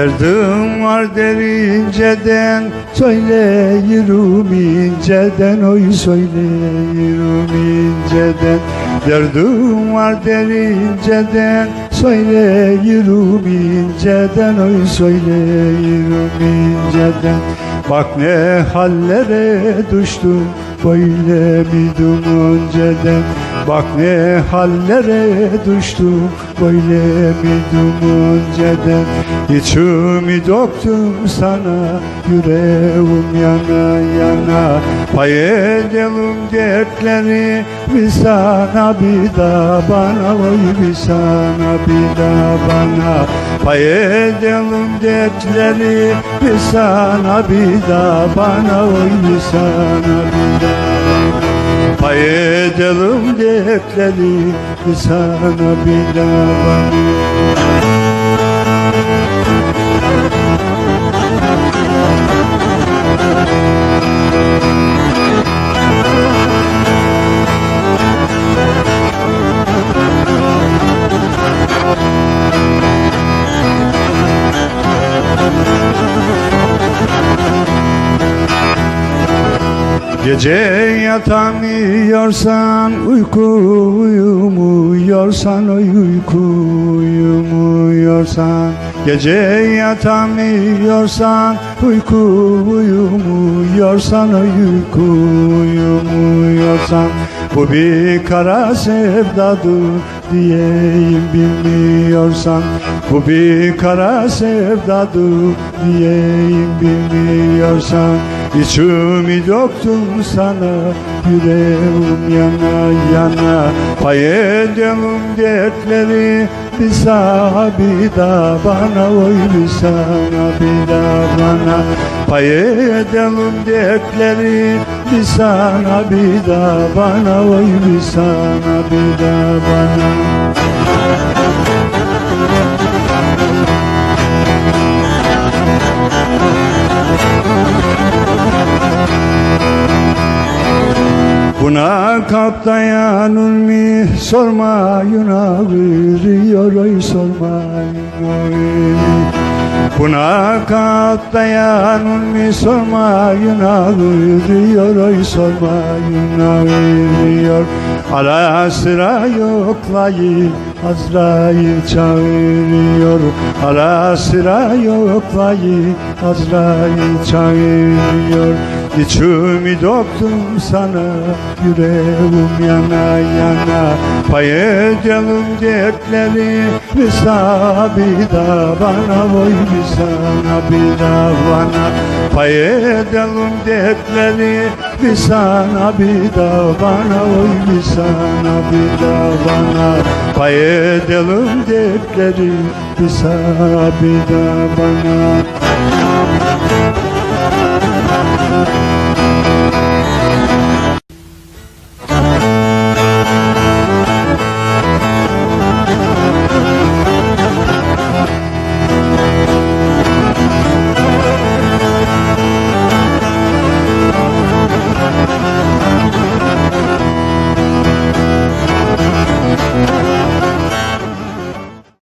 Derdim var derinceden Söyleyirim inceden Oy söyleyirim inceden. Derdim var derinceden Söyleyirim inceden Oy söyleyirim inceden. Bak ne hallere düştüm Böyle miydim önceden Bak ne hallere düştüm Böyle miydim önceden İçimi döktüm sana Yüreğim yana yana. Pay edelim dertleri Bir sana bir daha bana. Oy bir sana bir daha bana. Pay edelim dertleri Bir sana bir daha bana. Oy bir sana bir daha Pay edelim dertleri Bir sana bir daha bana Gece yatamıyorsan uyku uyumuyorsan oy uyku uyumuyorsan. Gece yatamıyorsan uyku uyumuyorsan oy uyku uyumuyorsan. Bu bir kara sevdadır diyeyim bilmiyorsan. Bu bir kara sevdadır diyeyim bilmiyorsan İçimi döktüm sana Yüreğim yana yana. Pay edelim dertleri Bir sana bir daha bana. Oy bir sana bir daha bana. Pay edelim dertleri Bir sana bir daha bana. Oy bir sana bir daha bana Buna kalp dayanır mı sormayın ağrıyor oy sormayın oy Buna kalp dayanır mı sormayın ağrıyor oy sormayın ağrıyor Ara sıra yoklayın Azrail çağırıyor. Ara sıra yoklayın Azrail çağırıyor İçimi döktüm sana Yüreğim yana yana. Pay edelim dertleri sana bir daha bana Oy sana bir daha bana Pay edelim dertleri sana bir daha bana Oy sana bir daha bana Pay edelim dertleri sana bir daha bana